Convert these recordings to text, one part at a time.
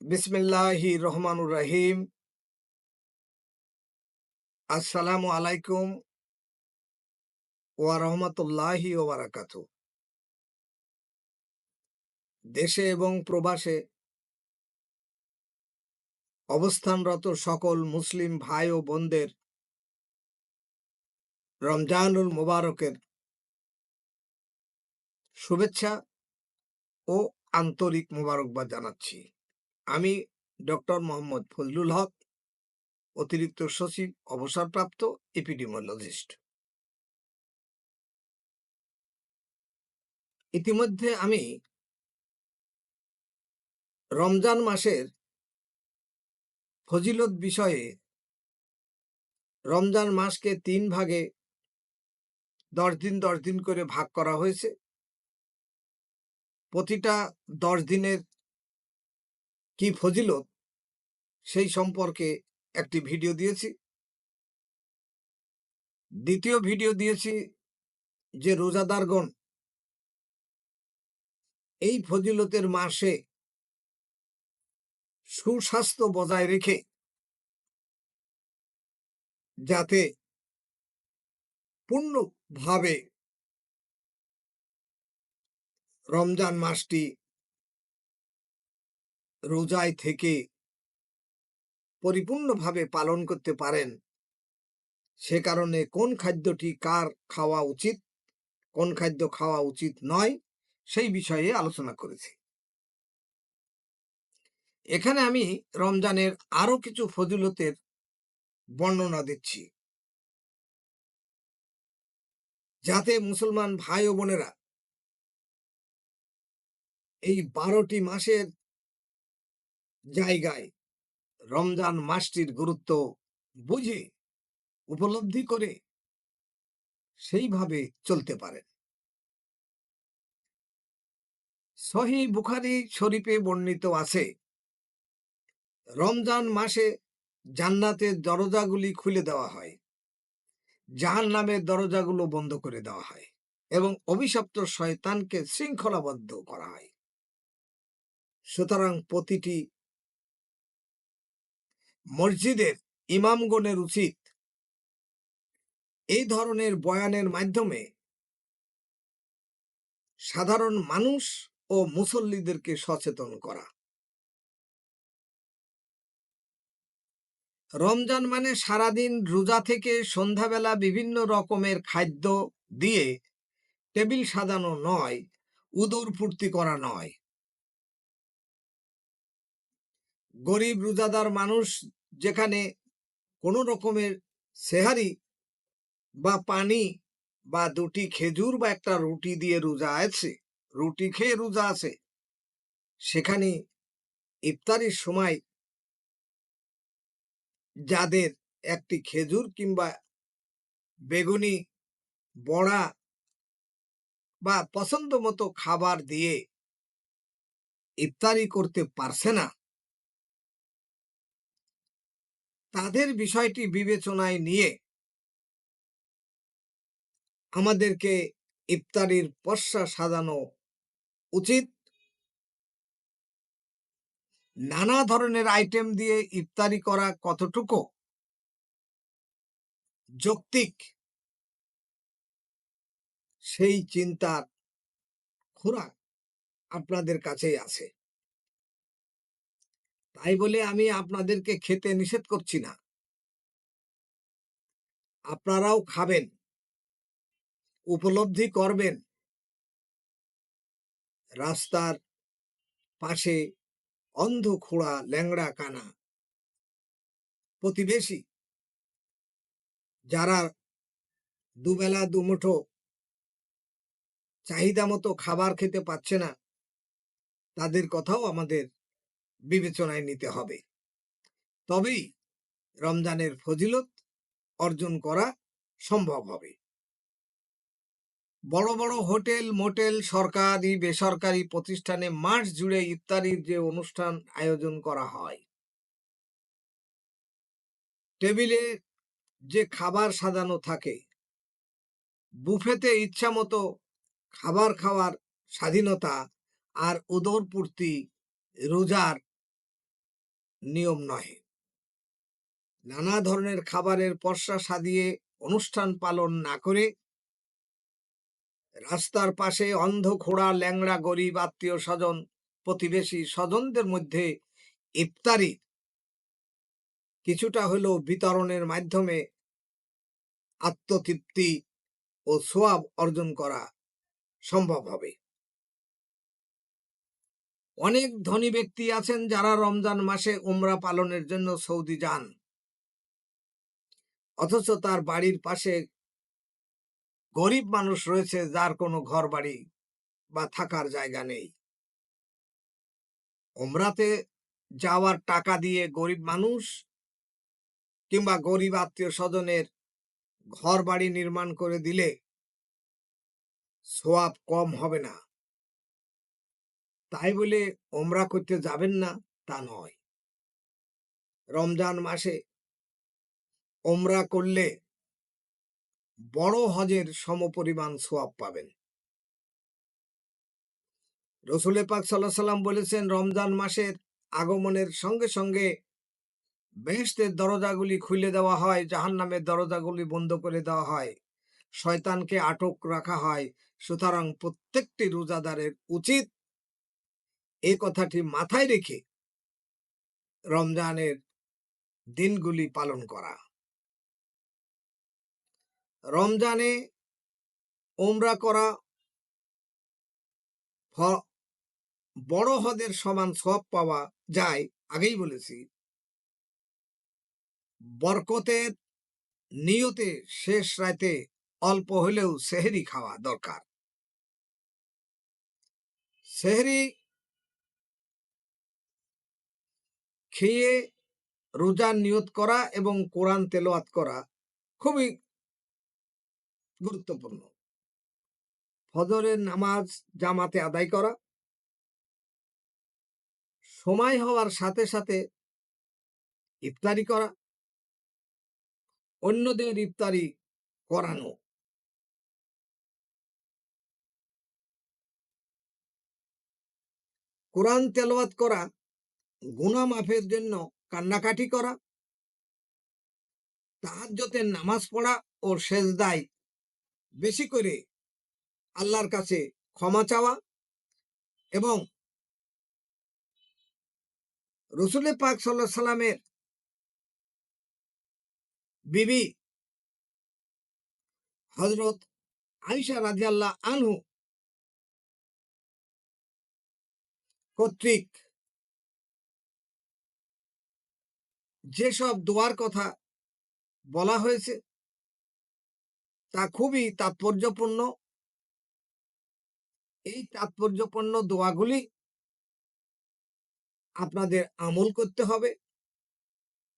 বিসমিল্লাহি রহমানুর রাহিম। আসসালামু আলাইকুম ওয়া রহমতুল্লাহি ও বারাকাতু দেশে এবং প্রবাসে অবস্থানরত সকল মুসলিম ভাই ও বোনদের রমজানুল মোবারকের শুভেচ্ছা ও আন্তরিক মোবারকবাদ জানাচ্ছি। আমি ডক্টর মোহাম্মদ ফজলুল হক, অতিরিক্ত সচিব, অবসরপ্রাপ্ত এপিডিমোলজিস্ট ইতিমধ্যে আমি রমজান মাসের ফজিলত বিষয়ে রমজান মাসকে তিন ভাগে দশ দিন দশ দিন করে ভাগ করা হয়েছে। প্রতিটা দশ দিনের কি ফজিলত? সেই সম্পর্কে একটি ভিডিও দিয়েছি। দ্বিতীয় ভিডিও দিয়েছি যে রোজাদারগণ এই ফজিলতের মাসে সুস্বাস্থ্য বজায় রেখে যাতে পূর্ণভাবে রমজান মাসটি রোজায় থেকে পরিপূর্ণভাবে পালন করতে পারেন। সে কারণে কোন খাদ্যটি কার খাওয়া উচিত, কোন খাদ্য খাওয়া উচিত নয়, সেই বিষয়ে আলোচনা করেছি। এখানে আমি রমজানের আরও কিছু ফজিলতের বর্ণনা দিচ্ছি। যাতে মুসলমান ভাই ও বোনেরা এই বারোটি মাসের জায়গায় রমজান মাসটির গুরুত্ব বুঝে, উপলব্ধি করে সেইভাবে চলতে পারেন। সহি বুখারি শরীফে বর্ণিত আছে, রমজান মাসে জান্নাতের দরজাগুলি খুলে দেওয়া হয় জাহান নামের দরজাগুলো বন্ধ করে দেওয়া হয় এবং অভিশপ্ত শয়তানকে শৃঙ্খলাবদ্ধ করা হয়। সুতরাং প্রতিটি মসজিদের ইমামগণের উচিত। এই ধরনের বয়ানের মাধ্যমে সাধারণ মানুষ ও মুসল্লিদেরকে সচেতন করা। রমজান মানে সারাদিন রোজা থেকে সন্ধ্যাবেলা বিভিন্ন রকমের খাদ্য দিয়ে টেবিল সাজানো নয়, উদর ফুর্তি করা নয়। গরিব রোজাদার মানুষ যেখানে কোনো রকমের সেহারি বা পানি বা দুটি খেজুর বা একটা রুটি দিয়ে রোজা আছে, রুটি খেয়ে রোজা আছে, সেখানে ইফতারির সময় যাদের একটি খেজুর কিংবা বেগুনি, বড়া বা পছন্দ মতো খাবার দিয়ে ইফতারি করতে পারছে না তাদের বিষয়টি বিবেচনায় নিয়ে আমাদেরকে ইফতারির পশ্চা সাজানো উচিত। নানা ধরনের আইটেম দিয়ে ইফতারি করা কতটুকু যৌক্তিক সেই চিন্তার খোরাক আপনাদের কাছেই আছে। তাই বলে আমি আপনাদেরকে খেতে নিষেধ করছি না। আপনারাও খাবেন। উপলব্ধি করবেন। রাস্তার পাশে অন্ধ খোড়া ল্যাংড়া কানা প্রতিবেশী। যারা দুবেলা, দুমুঠো চাহিদা মতো খাবার খেতে পাচ্ছে না, তাদের কথাও আমাদের বিবেচনায় নিতে হবে। তবেই রমজানের ফজিলত অর্জন করা সম্ভব হবে। বড় বড় হোটেল, মোটেল, সরকারি, বেসরকারি প্রতিষ্ঠানে মাস জুড়ে ইফতারির যে অনুষ্ঠান আয়োজন করা হয়। টেবিলে যে খাবার সাজানো থাকে, বুফেতে ইচ্ছা মতো খাবার খাওয়ার স্বাধীনতা আর উদরপূর্তি রোজার নিয়ম নহে। নানা ধরনের খাবারের পর্ষা সাজিয়ে অনুষ্ঠান পালন না করে রাস্তার পাশে অন্ধ খোড়া ল্যাংড়া গরিব আত্মীয় স্বজন, প্রতিবেশী স্বজনদের মধ্যে ইফতারি কিছুটা হলেও বিতরণের মাধ্যমে আত্মতৃপ্তি ও সোয়াব অর্জন করা সম্ভব হবে। অনেক ধনী ব্যক্তি আছেন যারা রমজান মাসে উমরা পালনের জন্য সৌদি যান। অথচ তার বাড়ির পাশে গরিব মানুষ রয়েছে যার কোনো ঘর বাড়ি বা থাকার জায়গা নেই। ওমরাতে যাওয়ার টাকা দিয়ে গরিব মানুষ কিংবা গরিব আত্মীয় স্বজনের ঘর বাড়ি নির্মাণ করে দিলে সোয়াব কম হবে না। তাই বলে ওমরা করতে যাবেন না, তা নয়। রমজান মাসে ওমরা করলে বড় হজের সমপরিমাণ সোয়াব পাবেন। রসুলে পাক সাল্লাহ সাল্লাম বলেছেন, রমজান মাসের আগমনের সঙ্গে সঙ্গে বেহেশতের দরজাগুলি খুলে দেওয়া হয়, জাহান্নামের দরজাগুলি বন্ধ করে দেওয়া হয়, শয়তানকে আটক রাখা হয়। সুতরাং প্রত্যেকটি রোজাদারের উচিত এই কথাটি মাথায় রেখে রমজানের দিনগুলি পালন করা। রমজানে ওমরা করা বড় হদের সমান সব পাওয়া যায়, আগেই বলেছি। বরকতের নিয়তে শেষ রাতে অল্প হলেও সেহরি খাওয়া দরকার। সেহরি খেয়ে রোজার নিয়ত করা এবং কোরআন তেলাওয়াত করা খুবই গুরুত্বপূর্ণ। ফজরের নামাজ জামাতে আদায় করা। সময় হওয়ার সাথে সাথে ইফতারি করা। অন্যদের ইফতারি করানো। কোরআন তেলাওয়াত করা গুনাহ মাফের জন্য কান্নাকাটি করা তাহাজ্জতের নামাজ পড়া ও সেজদায় বেশি করে আল্লাহর কাছে ক্ষমা চাওয়া এবং রসুলের পাক সাল্লাহ সাল্লামের বিবি হজরত আইসা রাজিয়াল্লাহ আনহু কর্তৃক যেসব দোয়ার কথা বলা হয়েছে, তা খুবই তাৎপর্যপূর্ণ। এই তাৎপর্যপূর্ণ দোয়াগুলি আপনাদের আমল করতে হবে,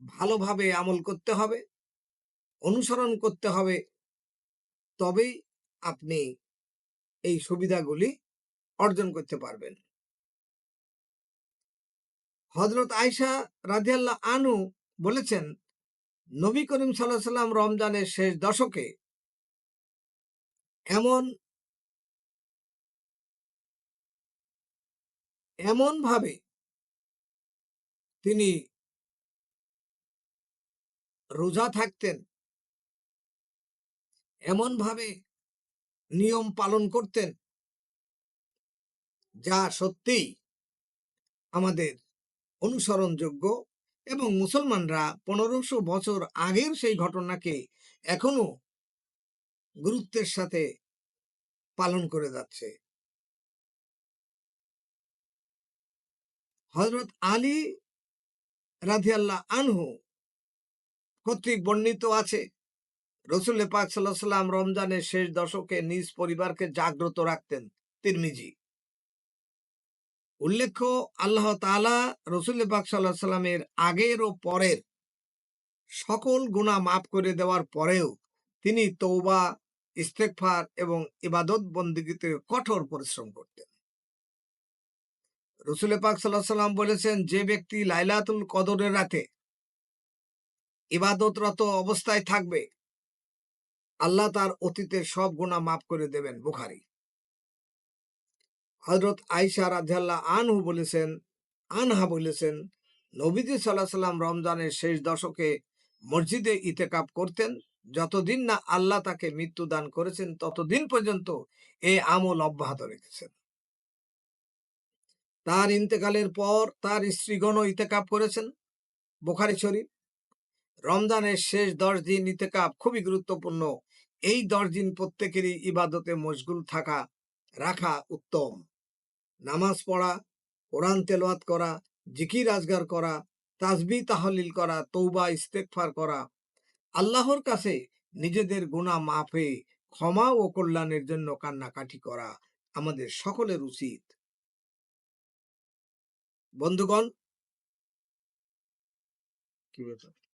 ভালোভাবে আমল করতে হবে, অনুসরণ করতে হবে, তবেই আপনি এই সুবিধাগুলি অর্জন করতে পারবেন। হজরত আয়সা রাজিয়াল্লাহ আনু বলেছেন, নবী করিম সাল্লাহ সাল্লাম রমজানের শেষ দশকে এমন এমন ভাবে তিনি রোজা থাকতেন এমন ভাবে নিয়ম পালন করতেন, যা সত্যিই আমাদের অনুসরণযোগ্য এবং মুসলমানরা পনেরোশো বছর আগের সেই ঘটনাকে এখনও গুরুত্বের সাথে পালন করে যাচ্ছে। হজরত আলী রাধিয়াল্লাহ আনহু কর্তৃক বর্ণিত আছে রসুল পাক সাল্লাহ সাল্লাম রমজানের শেষ দশকে নিজ পরিবারকে জাগ্রত রাখতেন তিরমিজি। উল্লেখ্য, আল্লাহ তাআলা রসুল পাক সাল্লাহ সাল্লামের আগের ও পরের সকল গুণা মাফ করে দেওয়ার পরেও তিনি তৌবা ইস্তেকফার এবং ইবাদত বন্দিগিতে কঠোর পরিশ্রম করতেন। রসুল পাক সাল্লাহ সাল্লাম বলেছেন, যে ব্যক্তি লাইলাতুল কদরের রাতে ইবাদতরত অবস্থায় থাকবে, আল্লাহ তার অতীতের সব গুণা মাফ করে দেবেন। বুখারি। হজরত আইসা রাধ্যাল্লাহ আনহু বলেছেন, আনহা বলেছেন, নবীজি সাল্লাহ সাল্লাম রমজানের শেষ দশকে মসজিদে ইতেকাপ করতেন। যতদিন না আল্লাহ তাকে মৃত্যু দান করেছেন, ততদিন পর্যন্ত এই আমল অব্যাহত রেখেছেন। তার ইন্তেকালের পর তার স্ত্রীগণ ইতেকাপ করেছেন, বোখারি শরীফ। রমজানের শেষ দশ দিন ইতেকাপ খুবই গুরুত্বপূর্ণ। এই দশ দিন প্রত্যেকেরই ইবাদতে মশগুল থাকা, রাখা উত্তম। নামাজ পড়া, কোরআন তেলাওয়াত করা, জিকির আজগার করা, তাসবি তাহলিল করা তৌবা ইস্তেকফার করা। আল্লাহর কাছে নিজেদের গুনাহ মাফে, ক্ষমা ও কল্যাণের জন্য কান্নাকাটি করা আমাদের সকলের উচিত। বন্ধুগণ, কি ব্যাপার